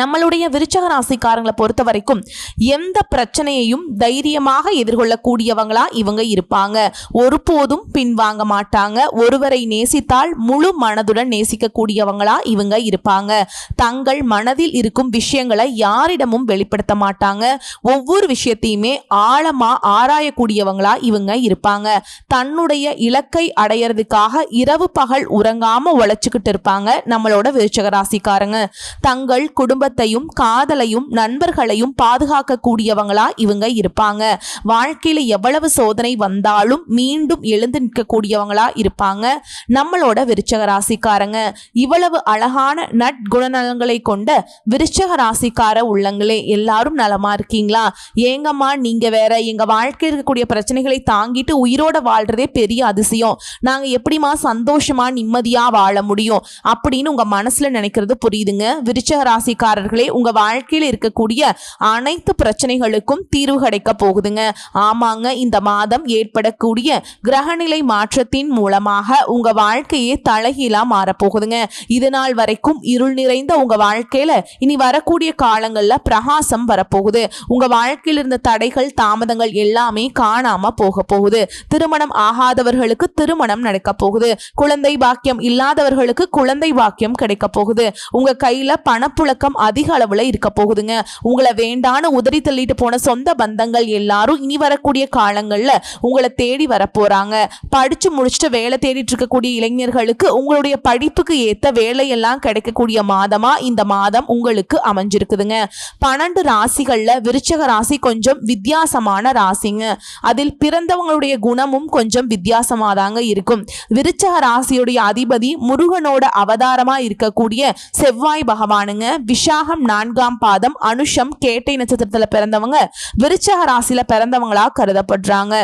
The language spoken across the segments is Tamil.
நம்மளுடைய விருச்சக ராசிக்காரங்களை பொறுத்த வரைக்கும் எந்த பிரச்சனையையும் தைரியமாக எதிர்கொள்ளக்கூடியவங்களா இவங்க இருப்பாங்க. ஒருபோதும் பின்வாங்க மாட்டாங்க. ஒருவரை நேசித்தால் முழு மனதுடன் நேசிக்கக்கூடியவங்களா இவங்க இருப்பாங்க. தங்கள் மனதில் இருக்கும் விஷயங்களை யாரிடமும் வெளிப்படுத்த மாட்டாங்க. ஒவ்வொரு விஷயத்தையுமே ஆழமா ஆராயக்கூடியவங்களா இவங்க இருப்பாங்க. தன்னுடைய இலக்கை அடையிறதுக்காக இரவு பகல் உறங்காம உழைச்சுக்கிட்டு இருப்பாங்க நம்மளோட விருச்சக ராசிக்காரங்க. தங்கள் குடும்ப குடும்பத்தையும் காதலையும் நண்பர்களையும் பாதுகாக்கக்கூடியவங்களா இவங்க இருப்பாங்க. வாழ்க்கையில எவ்வளவு சோதனை வந்தாலும் மீண்டும் எழுந்து நிற்கக்கூடியவங்களா இருப்பாங்க. நம்மளோட விருச்சக ராசிக்காரங்க இவ்வளவு அழகான நற்குணநலங்களை கொண்ட விருச்சக ராசிக்கார உள்ளங்களே எல்லாரும் நலமா இருக்கீங்களா? ஏங்கம்மா நீங்க வேற எங்க வாழ்க்கையில் இருக்கக்கூடிய பிரச்சனைகளை தாங்கிட்டு உயிரோட வாழ்றதே பெரிய அதிசயம். நாங்க எப்படிமா சந்தோஷமா நிம்மதியா வாழ முடியும்? அப்படின்னு உங்க மனசுல நினைக்கிறது புரியுதுங்க. விருச்சக ராசிக்காரர்களே உங்க வாழ்க்கையில இருக்கக்கூடிய அனைத்து பிரச்சனைகளுக்கும் தீர்வு கிடைக்க போகுதுங்க. ஆமாங்க இந்த மாதம் ஏற்படக்கூடிய கிரகநிலை மாற்றத்தின் மூலமாக உங்க வாழ்க்கையே தலைகீழா மாறப்போகுதுங்க இது நாள் வரைக்கும் இருள் நிறைந்த உங்க வாழ்க்கையில இனி வரக்கூடிய காலங்கள்ல பிரகாசம் வரப்போகுது உங்க வாழ்க்கையில் இருந்த தடைகள் தாமதங்கள் எல்லாமே காணாம போக போகுது. திருமணம் ஆகாதவர்களுக்கு திருமணம் நடக்க போகுது. குழந்தை பாக்கியம் இல்லாதவர்களுக்கு குழந்தை பாக்கியம் கிடைக்க போகுது. உங்க கையில பணப்புழக்கம் அதிக அளவில் இருக்க போகுதுங்க. உங்களை வேண்டான்னு உதறி தள்ளிட்டு போன சொந்த பந்தங்கள் எல்லாரும் இனி வரக்கூடிய காலங்களில் உங்களை தேடி வரப்போகிறாங்க படித்து முடிச்சுட்டு வேலை தேடிட்டு இருக்கக்கூடிய இளைஞர்களுக்கு உங்களுடைய படிப்புக்கு ஏற்ற வேலையெல்லாம் கிடைக்கக்கூடிய மாதமாக இந்த மாதம் உங்களுக்கு அமைஞ்சிருக்குதுங்க. பன்னெண்டு ராசிகளில் விருச்சக ராசி கொஞ்சம் வித்தியாசமான ராசிங்க. அதில் பிறந்தவங்களுடைய குணமும் கொஞ்சம் வித்தியாசமாக தாங்க இருக்கும். விருச்சக ராசியுடைய அதிபதி முருகனோட அவதாரமாக இருக்கக்கூடிய செவ்வாய் பகவானுங்க. விசாகம் நான்காம் பாதம் அனுஷம் கேட்டை நட்சத்திரத்துல பிறந்தவங்க விருச்சக ராசியில பிறந்தவங்களா கருதப்படுறாங்க.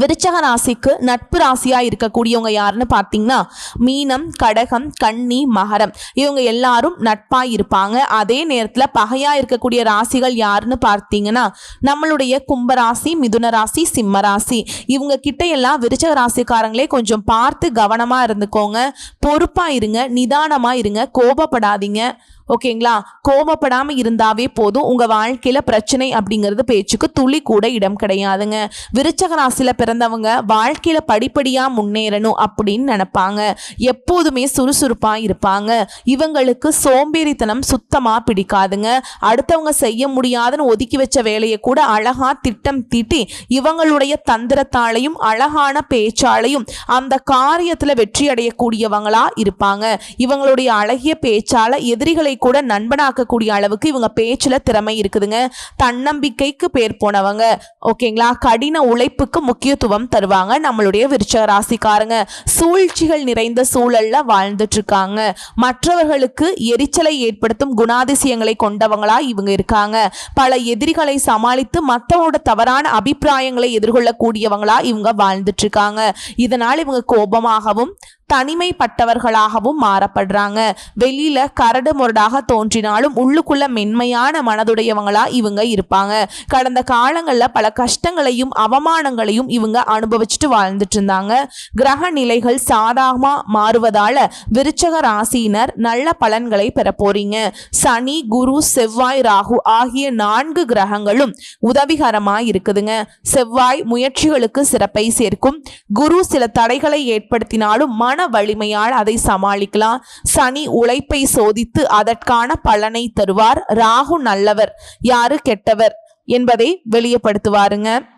விருச்சக ராசிக்கு நட்பு ராசியா இருக்கக்கூடியவங்க யாருன்னு பார்த்தீங்கன்னா மீனம் கடகம் கன்னி மகரம். இவங்க எல்லாரும் நட்பா இருப்பாங்க. அதே நேரத்தில் பகையா இருக்கக்கூடிய ராசிகள் யாருன்னு பார்த்தீங்கன்னா நம்மளுடைய கும்பராசி மிதுன ராசி சிம்ம ராசி. இவங்க கிட்ட எல்லாம் விருச்சக ராசிக்காரங்களே கொஞ்சம் பார்த்து கவனமா இருந்துக்கோங்க. பொறுப்பா இருங்க நிதானமா இருங்க கோபப்படாதீங்க. ஓகேங்களா? கோபப்படாம இருந்தாவே போதும். உங்க வாழ்க்கையில பிரச்சனை அப்படிங்கிறது பேச்சுக்கு துளி கூட இடம் கிடையாதுங்க. விருச்சக ராசியில பிறந்தவங்க வாழ்க்கையில படிப்படியா முன்னேறணும் அப்படின்னு நினைப்பாங்க. எப்போதுமே சுறுசுறுப்பா இருப்பாங்க. இவங்களுக்கு சோம்பேறித்தனம் சுத்தமா பிடிக்காதுங்க. அடுத்தவங்க செய்ய முடியாதுன்னு ஒதுக்கி வச்ச வேலையை கூட அழகா திட்டம் தீட்டி இவங்களுடைய தந்திரத்தாலையும் அழகான பேச்சாலையும் அந்த காரியத்துல வெற்றி அடையக்கூடியவங்களா இருப்பாங்க. இவங்களுடைய அழகிய பேச்சால எதிரிகளை கூட நண்பனாக்கக்கூடிய அளவுக்கு இவங்க பேச்சில் திறமை இருக்குதுங்க. தன்னம்பிக்கைக்கு பேர் போனவங்க. ஓகேங்களா? கடின உழைப்புக்கு முக்கியத்துவம் தருவாங்க நம்மளுடைய விருச்சக ராசிக்காரங்க சூழ்ச்சிகள் நிறைந்த சூழல்ல வாழ்ந்துட்டு இருக்காங்க மற்றவர்களுக்கு எரிச்சலை ஏற்படுத்தும் குணாதிசயங்களை கொண்டவங்களா இவங்க இருக்காங்க. பல எதிரிகளை சமாளித்து மற்றவங்களோட தவறான அபிப்பிராயங்களை எதிர்கொள்ளக்கூடியவங்களா இவங்க வாழ்ந்துட்டு இருக்காங்க இதனால் இவங்க கோபமாகவும் தனிமைப்பட்டவர்களாகவும் மாறப்படுறாங்க. வெளியில கரடு முரடாக தோன்றினாலும் உள்ளுக்குள்ள மென்மையான மனதுடையவங்களா இவங்க இருப்பாங்க. கடந்த காலங்கள்ல பல கஷ்டங்களையும் அவமானங்களையும் இவங்க அனுபவிச்சுட்டு வாழ்ந்துட்டு இருந்தாங்க கிரக நிலைகள் சாதகமா மாறுவதால விருச்சக ராசியினர் நல்ல பலன்களை பெற போறீங்க. சனி குரு செவ்வாய் ராகு ஆகிய நான்கு கிரகங்களும் உதவிகரமா இருக்குதுங்க. செவ்வாய் முயற்சிகளுக்கு சிறப்பை சேர்க்கும். குரு சில தடைகளை ஏற்படுத்தினாலும் மன வலிமையால் அதை சமாளிக்கலாம். சனி உழைப்பை சோதித்து அதற்கான பலனை தருவார். ராகு நல்லவர் யாரு கெட்டவர் என்பதை வெளியப்படுத்துவாருங்க.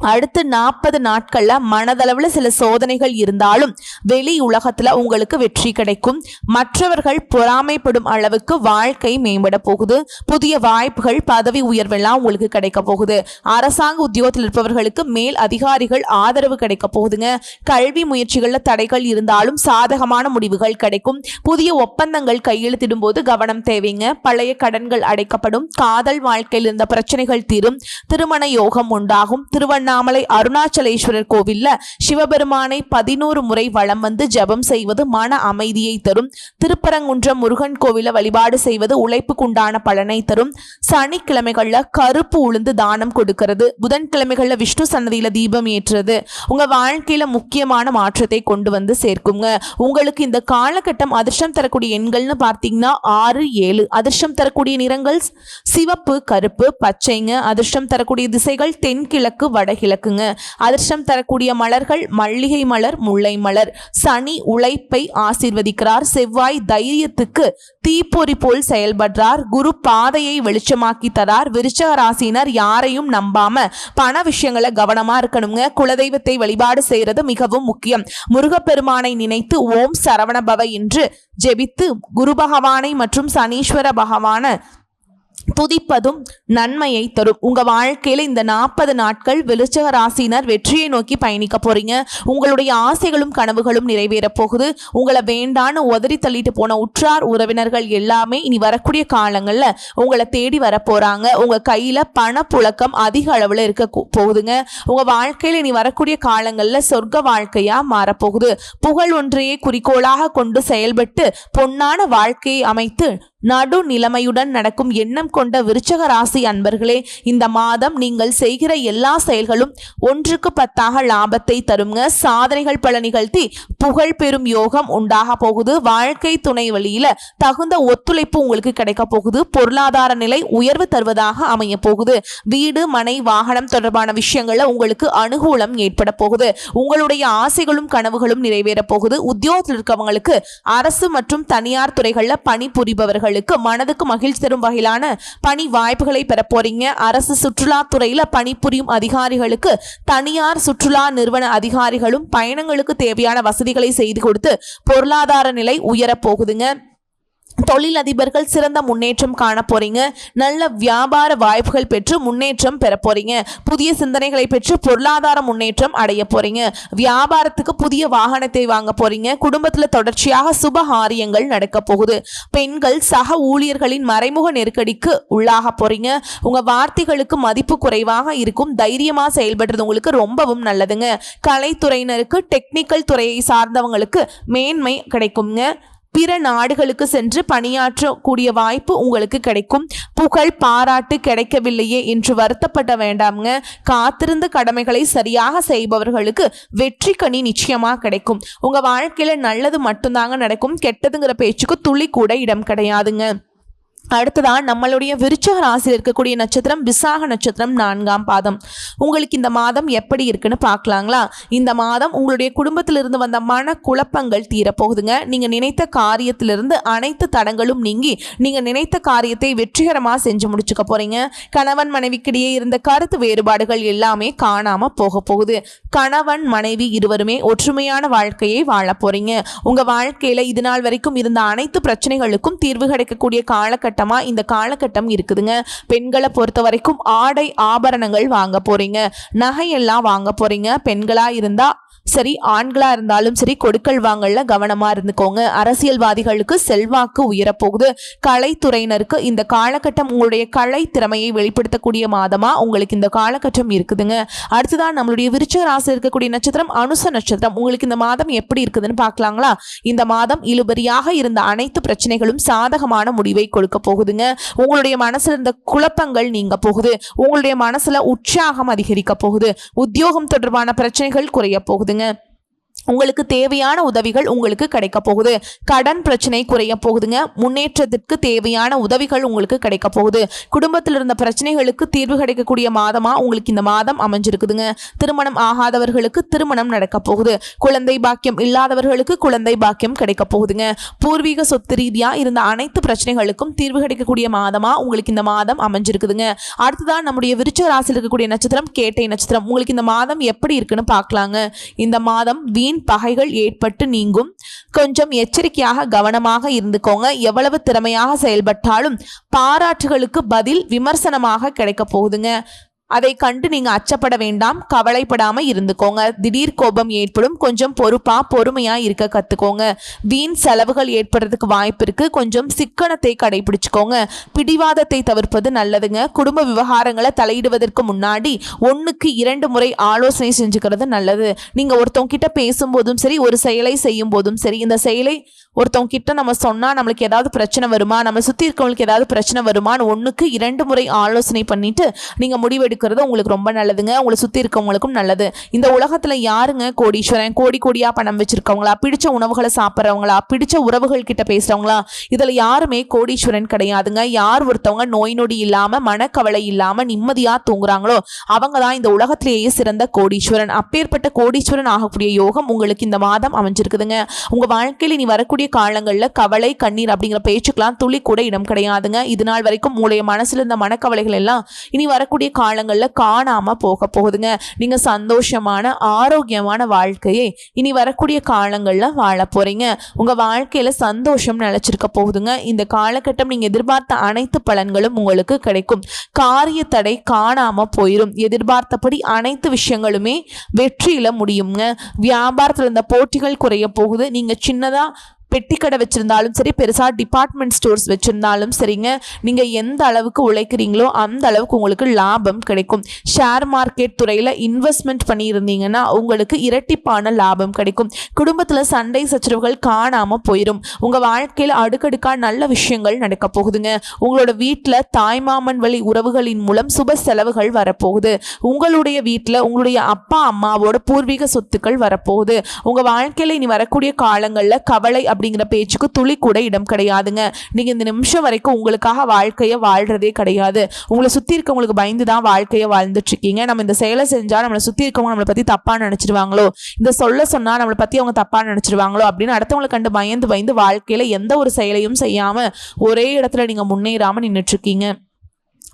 அடுத்து நாற்பது நாட்கள்ல மனதளவுல சில சோதனைகள் இருந்தாலும் வெளி உலகத்துல உங்களுக்கு வெற்றி கிடைக்கும். மற்றவர்கள் பொறாமைப்படும் அளவுக்கு வாழ்க்கை மேம்பட போகுது. புதிய வாய்ப்புகள் பதவி உயர்வெல்லாம் உங்களுக்கு கிடைக்க போகுது. அரசாங்க உத்தியோகத்தில் இருப்பவர்களுக்கு மேல் அதிகாரிகள் ஆதரவு கிடைக்க போகுதுங்க. கல்வி முயற்சிகள்ல தடைகள் இருந்தாலும் சாதகமான முடிவுகள் கிடைக்கும். புதிய ஒப்பந்தங்கள் கையெழுத்திடும் போது கவனம் தேவைங்க. பழைய கடன்கள் அடைக்கப்படும். காதல் வாழ்க்கையில் இருந்த பிரச்சனைகள் தீரும். திருமண யோகம் உண்டாகும். திருவண்ணாமலை அருணாச்சலேஸ்வரர் கோவில்ல சிவபெருமானை பதினோரு முறை வளம் வந்து ஜெபம் செய்வது மன அமைதியை தரும். திருப்பரங்குன்றம் முருகன் கோவில வழிபாடு செய்வது உழைப்புக்குண்டான பலனை தரும். சனிக்கிழமைகள்ல கருப்பு உளுந்து தானம் கொடுக்கிறது. புதன்கிழமைகள்ல விஷ்ணு சன்னதியில தீபம் ஏற்றுறது. உங்க வாழ்க்கையில முக்கியமான மாற்றத்தை கொண்டு வந்து சேர்க்குங்க. உங்களுக்கு இந்த காலகட்டம் அதிர்ஷ்டம் தரக்கூடிய எண்கள்னு பார்த்தீங்கன்னா ஆறு ஏழு. அதிர்ஷ்டம் தரக்கூடிய நிறங்கள் சிவப்பு கருப்பு பச்சைங்க. அதிர்ஷ்டம் தரக்கூடிய திசைகள் தென்கிழக்கு கிழக்குங்க. அதிர்ஷ்டம் தரக்கூடிய மலர்கள் மல்லிகை மலர் முல்லை மலர். சனி உழைப்பை ஆசிர்வதிக்கிறார். செவ்வாய் தைரியத்துக்கு தீப்பொறி போல் செயல்படுறார். குரு பாதையை வெளிச்சமாக்கி தரார். விருச்சக ராசினர் யாரையும் நம்பாம பண விஷயங்களை கவனமா இருக்கணுங்க. குலதெய்வத்தை வழிபாடு செய்யறது மிகவும் முக்கியம். முருகப்பெருமானை நினைத்து ஓம் சரவணபவ என்று ஜெபித்து குரு பகவானை மற்றும் சனீஸ்வர பகவான துதிப்பதும் நன்மையை தரும். உங்க வாழ்க்கையில இந்த நாற்பது நாட்கள் விருச்சக ராசினர் வெற்றியை நோக்கி பயணிக்க போறீங்க. உங்களுடைய ஆசைகளும் கனவுகளும் நிறைவேற போகுது. உங்களை வேண்டான்னு உதறி தள்ளிட்டு போன உற்றார் உறவினர்கள் எல்லாமே இனி வரக்கூடிய காலங்கள்ல உங்களை தேடி வர போறாங்க. உங்க கையில பணப்புழக்கம் அதிக அளவுல இருக்க போகுதுங்க. உங்க வாழ்க்கையில இனி வரக்கூடிய காலங்கள்ல சொர்க்க வாழ்க்கையா மாறப்போகுது புகழ் ஒன்றையே குறிக்கோளாக கொண்டு செயல்பட்டு பொன்னான வாழ்க்கையை அமைத்து நடு நிலைமையுடன் நடக்கும் எண்ணம் கொண்ட விருச்சக ராசி அன்பர்களே இந்த மாதம் நீங்கள் செய்கிற எல்லா செயல்களும் ஒன்றுக்கு பத்தாக லாபத்தை தருங்க. சாதனைகள் பல நிகழ்த்தி புகழ் பெறும் யோகம் உண்டாக போகுது. வாழ்க்கை துணை வழியில தகுந்த ஒத்துழைப்பு உங்களுக்கு கிடைக்க போகுது. பொருளாதார நிலை உயர்வு தருவதாக அமைய போகுது. வீடு மனை வாகனம் தொடர்பான விஷயங்கள்ல உங்களுக்கு அனுகூலம் ஏற்பட போகுது. உங்களுடைய ஆசைகளும் கனவுகளும் நிறைவேற போகுது. உத்தியோகத்தில் இருக்கவங்களுக்கு அரசு மற்றும் தனியார் துறைகள்ல மாணவர்களுக்கு மனதுக்கு மகிழ்ச்சி தரும் வகையிலான பணி வாய்ப்புகளை பெற போறீங்க. அரசு சுற்றுலாத்துறையில பணிபுரியும் அதிகாரிகளுக்கு தனியார் சுற்றுலா நிறுவன அதிகாரிகளும் பயணங்களுக்கு தேவையான வசதிகளை செய்து கொடுத்து பொருளாதார நிலை உயரப் போகுதுங்க. தொழிலதிபர்கள் சிறந்த முன்னேற்றம் காண போறீங்க. நல்ல வியாபார வாய்ப்புகள் பெற்று முன்னேற்றம் பெற போறீங்க. புதிய சிந்தனைகளை பெற்று பொருளாதார முன்னேற்றம் அடைய போறீங்க. வியாபாரத்துக்கு புதிய வாகனத்தை வாங்க போறீங்க. குடும்பத்துல தொடர்ச்சியாக சுப காரியங்கள் நடக்க போகுது. பெண்கள் சக ஊழியர்களின் மறைமுக நெருக்கடிக்கு உள்ளாக போறீங்க. உங்க வார்த்தைகளுக்கு மதிப்பு குறைவாக இருக்கும். தைரியமா செயல்படுறது உங்களுக்கு ரொம்பவும் நல்லதுங்க. கலைத்துறையினருக்கு டெக்னிக்கல் துறையை சார்ந்தவங்களுக்கு மேன்மை கிடைக்குங்க. பிற நாடுகளுக்கு சென்று பணியாற்றக்கூடிய வாய்ப்பு உங்களுக்கு கிடைக்கும். புகழ் பாராட்டு கிடைக்கவில்லையே என்று வருத்தப்பட வேண்டாம்ங்க. காத்திருந்த கடமைகளை சரியாக செய்பவர்களுக்கு வெற்றி கனி நிச்சயமாக கிடைக்கும். உங்க வாழ்க்கையில நல்லது மட்டும்தாங்க நடக்கும். கெட்டதுங்கிற பேச்சுக்கு துளி கூட இடம் கிடையாதுங்க. அடுத்ததான் நம்மளுடைய விருச்சக ராசியில் இருக்கக்கூடிய நட்சத்திரம் விசாக நட்சத்திரம் நான்காம் பாதம். உங்களுக்கு இந்த மாதம் எப்படி இருக்குன்னு பார்க்கலாங்களா? இந்த மாதம் உங்களுடைய குடும்பத்திலிருந்து வந்த மன குழப்பங்கள் தீரப்போகுதுங்க. நீங்கள் நினைத்த காரியத்திலிருந்து அனைத்து தடங்களும் நீங்கி நீங்கள் நினைத்த காரியத்தை வெற்றிகரமாக செஞ்சு முடிச்சுக்க போகிறீங்க கணவன் மனைவிக்கிடையே இருந்த கருத்து வேறுபாடுகள் எல்லாமே காணாமல் போக போகுது. கணவன் மனைவி இருவருமே ஒற்றுமையான வாழ்க்கையை வாழ போகிறீங்க உங்கள் வாழ்க்கையில் இது நாள் வரைக்கும் இருந்த அனைத்து பிரச்சனைகளுக்கும் தீர்வு கிடைக்கக்கூடிய காலகட்டம் காலகட்டமாக இந்த காலகட்டம் இருக்குதுங்க. பெண்களை பொறுத்த வரைக்கும் ஆடை ஆபரணங்கள் வாங்க போறீங்க. நகையெல்லாம் வாங்க போகிறீங்க பெண்களாக இருந்தால் சரி ஆண்களாக இருந்தாலும் சரி கொடுக்கல் வாங்கல கவனமாக இருந்துக்கோங்க. அரசியல்வாதிகளுக்கு செல்வாக்கு உயரப்போகுது. கலைத்துறையினருக்கு இந்த காலகட்டம் உங்களுடைய கலை திறமையை வெளிப்படுத்தக்கூடிய மாதமாக உங்களுக்கு இந்த காலகட்டம் இருக்குதுங்க. அடுத்ததான் நம்மளுடைய விருச்ச ராசி இருக்கக்கூடிய நட்சத்திரம் அனுச நட்சத்திரம். உங்களுக்கு இந்த மாதம் எப்படி இருக்குதுன்னு பார்க்கலாங்களா? இந்த மாதம் இழுபறியாக இருந்த அனைத்து பிரச்சனைகளும் சாதகமான முடிவை கொடுக்க போகுதுங்க. உங்களுடைய மனசுல இருந்த குழப்பங்கள் நீங்க போகுது. உங்களுடைய மனசுல உற்சாகம் அதிகரிக்க போகுது. உத்தியோகம் தொடர்பான பிரச்சனைகள் குறைய போகுதுங்க. உங்களுக்கு தேவையான உதவிகள் உங்களுக்கு கிடைக்க போகுது. கடன் பிரச்சனை குறைய போகுதுங்க. முன்னேற்றத்திற்கு தேவையான உதவிகள் உங்களுக்கு கிடைக்க போகுது. குடும்பத்தில் இருந்த பிரச்சனைகளுக்கு தீர்வு கிடைக்கக்கூடிய மாதமா உங்களுக்கு இந்த மாதம் அமைஞ்சிருக்குதுங்க. திருமணம் ஆகாதவர்களுக்கு திருமணம் நடக்க போகுது. குழந்தை பாக்கியம் இல்லாதவர்களுக்கு குழந்தை பாக்கியம் கிடைக்க போகுதுங்க. பூர்வீக சொத்து ரீதியா இருந்த அனைத்து பிரச்சனைகளுக்கும் தீர்வு கிடைக்கக்கூடிய மாதமா உங்களுக்கு இந்த மாதம் அமைஞ்சிருக்குதுங்க. அடுத்ததான் நம்முடைய விருச்ச ராசியில் இருக்கக்கூடிய நட்சத்திரம் கேட்டை நட்சத்திரம். உங்களுக்கு இந்த மாதம் எப்படி இருக்குன்னு பார்க்கலாங்க. இந்த மாதம் வீண் பகைகள் ஏற்பட்டு நீங்கும்? கொஞ்சம் எச்சரிக்கையாக கவனமாக இருந்துக்கோங்க. எவ்வளவு திறமையாக செயல்பட்டாலும் பாராட்டுகளுக்கு பதில் விமர்சனமாக கிடைக்க போகுதுங்க. அதை கண்டு நீங்க அச்சப்பட வேண்டாம் கவலைப்படாம இருந்துக்கோங்க. திடீர் கோபம் ஏற்படும் கொஞ்சம் பொறுப்பா பொறுமையா இருக்க கத்துக்கோங்க. வீண் செலவுகள் ஏற்படுறதுக்கு வாய்ப்பு இருக்கு. கொஞ்சம் சிக்கனத்தை கடைபிடிச்சுக்கோங்க. பிடிவாதத்தை தவிர்ப்பது நல்லதுங்க. குடும்ப விவகாரங்களை தலையிடுவதற்கு முன்னாடி ஒன்றுக்கு இரண்டு முறை ஆலோசனை செஞ்சுக்கிறது நல்லது. நீங்க ஒருத்தவங்க கிட்ட பேசும்போதும் சரி ஒரு செயலை செய்யும் போதும் சரி இந்த செயலை ஒருத்தவங்க கிட்ட நம்ம சொன்னா நம்மளுக்கு ஏதாவது பிரச்சனை வருமா? நம்ம சுத்தி இருக்கவங்களுக்கு ஏதாவது பிரச்சனை வருமான்னு ஒன்றுக்கு இரண்டு முறை ஆலோசனை பண்ணிட்டு நீங்க இருக்கிறது உங்களுக்கு ரொம்ப நல்லதுங்க. உங்களை சுற்றி இருக்கவங்களுக்கும் நல்லது. இந்த உலகத்தில் யாருங்க கோடீஸ்வரன்? கோடி கோடியாக பணம் வச்சுருக்கவங்களா? பிடிச்ச உணவுகளை சாப்பிட்றவங்களா? பிடிச்ச உறவுகள் கிட்ட பேசுறவங்களா? இதில் யாருமே கோடீஸ்வரன் கிடையாதுங்க. யார் ஒருத்தவங்க நோய் நொடி இல்லாமல் மனக்கவலை இல்லாமல் நிம்மதியாக தூங்குறாங்களோ அவங்க தான் இந்த உலகத்திலேயே சிறந்த கோடீஸ்வரன். அப்பேற்பட்ட கோடீஸ்வரன் ஆகக்கூடிய யோகம் உங்களுக்கு இந்த மாதம் அமைஞ்சிருக்குதுங்க. உங்கள் வாழ்க்கையில் இனி வரக்கூடிய காலங்களில் கவலை கண்ணீர் அப்படிங்கிற பேச்சுக்கெல்லாம் துளி கூட இடம் கிடையாதுங்க. இது நாள் வரைக்கும் உங்களுடைய மனசில் இருந்த மனக்கவலைகள் எல்லாம் இனி வரக்கூடிய காலங்கள் காலங்களில் காணாமல் போக போகுதுங்க. நீங்கள் சந்தோஷமான ஆரோக்கியமான வாழ்க்கையை இனி வரக்கூடிய காலங்களில் வாழ போறீங்க. உங்கள் வாழ்க்கையில் சந்தோஷம் நிலைச்சிருக்க போகுதுங்க. இந்த காலகட்டம் நீங்கள் எதிர்பார்த்த அனைத்து பலன்களும் உங்களுக்கு கிடைக்கும். காரிய தடை காணாமல் போயிடும் எதிர்பார்த்தபடி அனைத்து விஷயங்களுமே வெற்றியில் முடியுங்க. வியாபாரத்தில் இருந்த போட்டிகள் குறைய போகுது. நீங்கள் சின்னதாக பெட்டி கடை வச்சுருந்தாலும் சரி பெருசாக டிபார்ட்மெண்ட் ஸ்டோர்ஸ் வச்சுருந்தாலும் சரிங்க. நீங்கள் எந்த அளவுக்கு உழைக்கிறீங்களோ அந்த அளவுக்கு உங்களுக்கு லாபம் கிடைக்கும். ஷேர் மார்க்கெட் துறையில் இன்வெஸ்ட்மெண்ட் பண்ணியிருந்தீங்கன்னா உங்களுக்கு இரட்டிப்பான லாபம் கிடைக்கும். குடும்பத்தில் சண்டை சச்சரவுகள் காணாமல் போயிடும் உங்கள் வாழ்க்கையில் அடுக்கடுக்காக நல்ல விஷயங்கள் நடக்க போகுதுங்க. உங்களோட வீட்டில் தாய்மாமன் வழி உறவுகளின் மூலம் சுப செலவுகள் வரப்போகுது. உங்களுடைய வீட்டில் உங்களுடைய அப்பா அம்மாவோட பூர்வீக சொத்துக்கள் வரப்போகுது. உங்கள் வாழ்க்கையில் இனி வரக்கூடிய காலங்களில் கவலை அப்படிங்கிற பேச்சுக்கு துளி கூட இடம் கிடையாதுங்க. நீங்க இந்த நிமிஷம் வரைக்கும் உங்களுக்காக வாழ்க்கையை வாழ்றதே கிடையாது. உங்களை சுத்தி இருக்கவங்களுக்கு பயந்து தான் வாழ்க்கையை வாழ்ந்துட்டு இருக்கீங்க நம்ம இந்த செயலை செஞ்சா நம்மளை சுத்தி இருக்கவங்க நம்மளை பத்தி தப்பா நினைச்சிருவாங்களோ? இந்த சொல்ல சொன்னா நம்மளை பத்தி அவங்க தப்பா நினைச்சிருவாங்களோ? அப்படின்னு அடுத்தவங்களை கண்டு பயந்து பயந்து வாழ்க்கையில எந்த ஒரு செயலையும் செய்யாம ஒரே இடத்துல நீங்க முன்னேறாம நின்றுட்டு இருக்கீங்க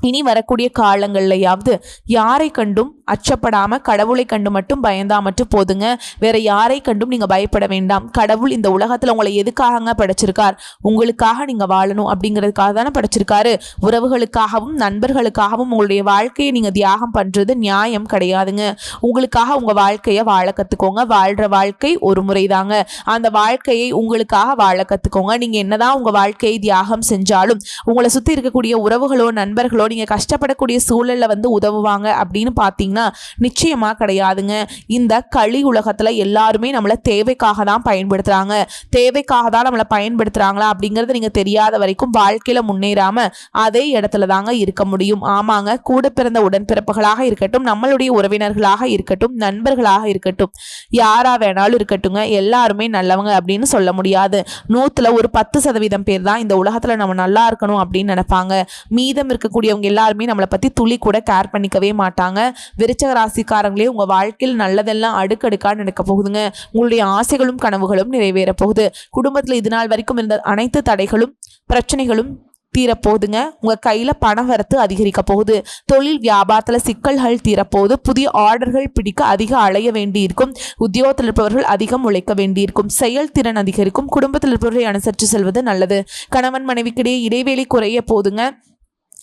இனி வரக்கூடிய காலங்கள்லையாவது யாரை கண்டும் அச்சப்படாம கடவுளை கண்டு மட்டும் பயந்தா மட்டும் போதுங்க. வேற யாரை கண்டும் நீங்க பயப்பட வேண்டாம். கடவுள் இந்த உலகத்துல உங்களை எதுக்காகங்க படைச்சிருக்கார்? உங்களுக்காக நீங்க வாழணும் அப்படிங்கிறதுக்காக தானே படைச்சிருக்காரு. உறவுகளுக்காகவும் நண்பர்களுக்காகவும் உங்களுடைய வாழ்க்கையை நீங்க தியாகம் பண்றது நியாயம் கிடையாதுங்க. உங்களுக்காக உங்க வாழ்க்கையை வாழ கத்துக்கோங்க. வாழ்ற வாழ்க்கை ஒரு முறைதாங்க. அந்த வாழ்க்கையை உங்களுக்காக வாழ கத்துக்கோங்க. நீங்க என்னதான் உங்க வாழ்க்கையை தியாகம் செஞ்சாலும் உங்களை சுத்தி இருக்கக்கூடிய உறவுகளோ நண்பர்களோ நீங்கள் கஷ்டப்படக்கூடிய சூழலில் வந்து உதவுவாங்க அப்படின்னு பார்த்தீங்கன்னா நிச்சயமாக கிடையாதுங்க. இந்த களி உலகத்தில் எல்லாருமே நம்மளை தேவைக்காக தான் பயன்படுத்துகிறாங்க தேவைக்காக தான் நம்மளை பயன்படுத்துறாங்களா அப்படிங்கிறது நீங்கள் தெரியாத வரைக்கும் வாழ்க்கையில் முன்னேறாமல் அதே இடத்துல தாங்க இருக்க முடியும். ஆமாங்க கூட பிறந்த உடன்பிறப்புகளாக இருக்கட்டும் நம்மளுடைய உறவினர்களாக இருக்கட்டும் நண்பர்களாக இருக்கட்டும் யாராக வேணாலும் இருக்கட்டுங்க எல்லாருமே நல்லவங்க அப்படின்னு சொல்ல முடியாது. நூற்றில் ஒரு பத்து சதவீதம் பேர் தான் இந்த உலகத்தில் நம்ம நல்லா இருக்கணும் அப்படின்னு நினைப்பாங்க. மீதம் இருக்கக்கூடிய இருக்கக்கூடியவங்க எல்லாருமே நம்மளை பற்றி துளி கூட கேர் பண்ணிக்கவே மாட்டாங்க. விருச்சக ராசிக்காரங்களே உங்கள் வாழ்க்கையில் நல்லதெல்லாம் அடுக்கடுக்காக நடக்க போகுதுங்க. உங்களுடைய ஆசைகளும் கனவுகளும் நிறைவேற போகுது. குடும்பத்தில் இது நாள் வரைக்கும் இருந்த அனைத்து தடைகளும் பிரச்சனைகளும் தீரப்போகுதுங்க. உங்கள் கையில் பண வரத்து அதிகரிக்க போகுது. தொழில் வியாபாரத்தில் சிக்கல்கள் தீரப்போகுது. புதிய ஆர்டர்கள் பிடிக்க அதிக அலைய வேண்டியிருக்கும். உத்தியோகத்தில் இருப்பவர்கள் அதிகம் உழைக்க வேண்டியிருக்கும். செயல்திறன் அதிகரிக்கும். குடும்பத்தில் இருப்பவர்களை அனுசரித்து செல்வது நல்லது. கணவன் மனைவிக்கிடையே இடைவெளி குறைய போதுங்க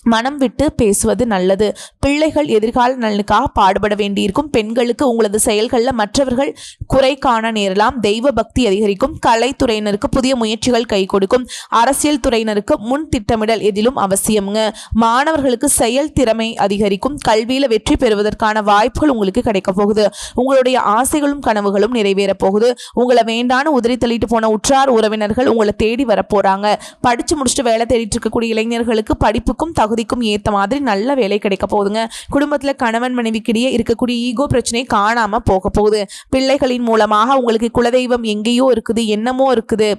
மனம் விட்டு பேசுவது நல்லது. பிள்ளைகள் எதிர்கால நலனுக்காக பாடுபட வேண்டியிருக்கும். பெண்களுக்கு உங்களது செயல்களில் மற்றவர்கள் குறை காண நேரலாம். தெய்வ பக்தி அதிகரிக்கும். கலைத்துறையினருக்கு புதிய முயற்சிகள் கை கொடுக்கும். அரசியல் துறையினருக்கு முன் திட்டமிடல் எதிலும் அவசியம்ங்க. மாணவர்களுக்கு செயல் திறமை அதிகரிக்கும். கல்வியில் வெற்றி பெறுவதற்கான வாய்ப்புகள் உங்களுக்கு கிடைக்க போகுது. உங்களுடைய ஆசைகளும் கனவுகளும் நிறைவேற போகுது. உங்களை வேண்டான்னு உதிரி தள்ளிட்டு போன உற்றார் உறவினர்கள் உங்களை தேடி வரப்போறாங்க படிச்சு முடிச்சுட்டு வேலை தேடிட்டு இருக்கக்கூடிய இளைஞர்களுக்கு படிப்புக்கும் தகுதிக்கும் ஏற்ற மாதிரி நல்ல வேலை கிடைக்க போகுதுங்க. குடும்பத்தில் கணவன் மனைவிக்கிடையே இருக்கக்கூடிய ஈகோ பிரச்சனை காணாம போக போகுது. பிள்ளைகளின் மூலமாக உங்களுக்கு குலதெய்வம் எங்கேயோ இருக்குது என்னமோ இருக்குது.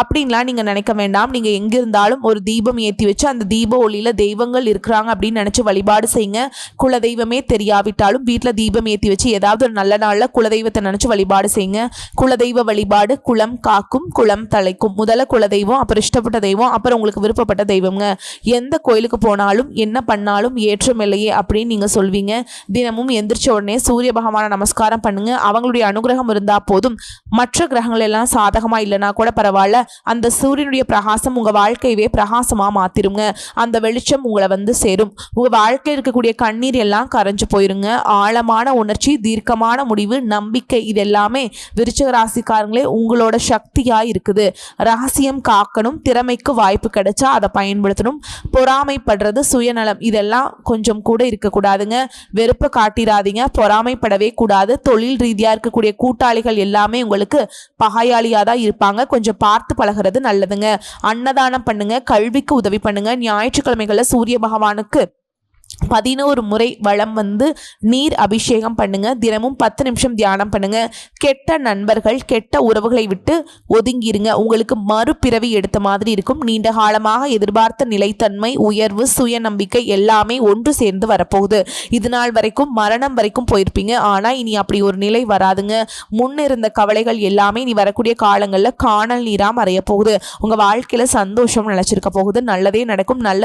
அப்படின்லாம் நீங்கள் நினைக்க வேண்டாம். நீங்கள் எங்கே இருந்தாலும் ஒரு தீபம் ஏற்றி வச்சு அந்த தீப ஒளியில் தெய்வங்கள் இருக்கிறாங்க அப்படின்னு நினச்சி வழிபாடு செய்யுங்க. குலதெய்வமே தெரியாவிட்டாலும் வீட்டில் தீபம் ஏற்றி வச்சு ஏதாவது ஒரு நல்ல நாளில் குலதெய்வத்தை நினச்சி வழிபாடு செய்யுங்க. குலதெய்வ வழிபாடு குலம் காக்கும் குளம் தலைக்கும். முதல்ல குலதெய்வம் அப்புறம் இஷ்டப்பட்ட தெய்வம் அப்புறம் உங்களுக்கு விருப்பப்பட்ட தெய்வங்க எந்த கோயிலுக்கு போனாலும் என்ன பண்ணாலும் ஏற்றமில்லையே அப்படின்னு நீங்கள் சொல்வீங்க. தினமும் எந்திரிச்ச உடனே சூரிய பகவானை நமஸ்காரம் பண்ணுங்க. அவங்களுடைய அனுகிரகம் இருந்தால் போதும். மற்ற கிரகங்கள் எல்லாம் சாதகமாக இல்லைனா கூட பரவாயில்ல. அந்த சூரியனுடைய பிரகாசம் உங்கள் வாழ்க்கையவே பிரகாசமாக மாற்றிருங்க அந்த வெளிச்சம் உங்களை வந்து சேரும். உங்கள் வாழ்க்கையில் இருக்கக்கூடிய கண்ணீர் எல்லாம் கரைஞ்சு போயிருங்க. ஆழமான உணர்ச்சி தீர்க்கமான முடிவு நம்பிக்கை இது எல்லாமே விருச்சிக ராசிக்காரங்களே உங்களோட சக்தியாக இருக்குது. ரகசியம் காக்கணும் திறமைக்கு வாய்ப்பு கிடைச்சா அதை பயன்படுத்தணும். பொறாமைப்படுறது சுயநலம் இதெல்லாம் கொஞ்சம் கூட இருக்கக்கூடாதுங்க. வெறுப்பை காட்டிடாதீங்க பொறாமைப்படவே கூடாது. தொழில் ரீதியாக இருக்கக்கூடிய கூட்டாளிகள் எல்லாமே உங்களுக்கு பகையாளியாக தான் இருப்பாங்க. கொஞ்சம் பார்த்து பழகிறது நல்லதுங்க. அன்னதானம் பண்ணுங்க கல்விக்கு உதவி பண்ணுங்க. ஞாயிற்றுக்கிழமைகளில் சூரிய பகவானுக்கு பதினோரு முறை வளம் வந்து நீர் அபிஷேகம் பண்ணுங்க. தினமும் பத்து நிமிஷம் தியானம் பண்ணுங்க. கெட்ட நண்பர்கள் கெட்ட உறவுகளை விட்டு ஒதுங்கிருங்க. உங்களுக்கு மறுபிறவி எடுத்த மாதிரி இருக்கும். நீண்ட காலமாக எதிர்பார்த்த நிலைத்தன்மை உயர்வு சுயநம்பிக்கை எல்லாமே ஒன்று சேர்ந்து வரப்போகுது. இது நாள் வரைக்கும் மரணம் வரைக்கும் போயிருப்பீங்க. ஆனால் இனி அப்படி ஒரு நிலை வராதுங்க. முன்ன இருந்த கவலைகள் எல்லாமே இனி வரக்கூடிய காலங்களில் காணல் நீராக மறைய போகுது. உங்கள் வாழ்க்கையில் சந்தோஷம் நிலச்சிருக்க போகுது. நல்லதே நடக்கும். நல்ல